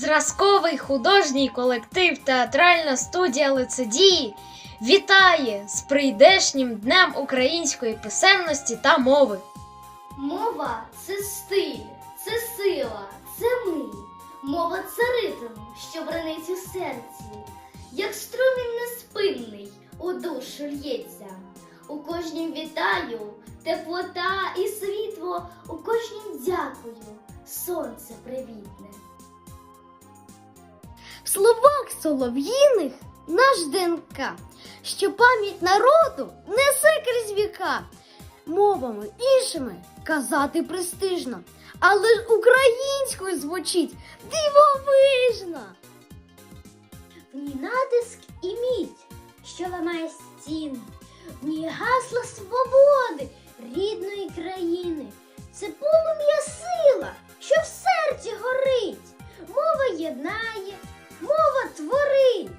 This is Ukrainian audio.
Зразковий художній колектив Театральна студія лицедії вітає з прийдешнім днем української писемності та мови. Мова це стиль, це сила, це ми. Мова це ритм, що бренить у серці, як струмінь неспинний у душу лється. У кожнім вітаю, теплота і світло, у кожнім дякую, сонце привітне словах солов'їних наш ДНК, що пам'ять народу несе крізь віка. Мовами іншими казати престижно, але ж українською звучить дивовижно. В ній натиск і міць, що ламає стіни, в ній гасло свободи рідної країни. Це полум'я сила, що в серці горить, мова єднає, Мова творить.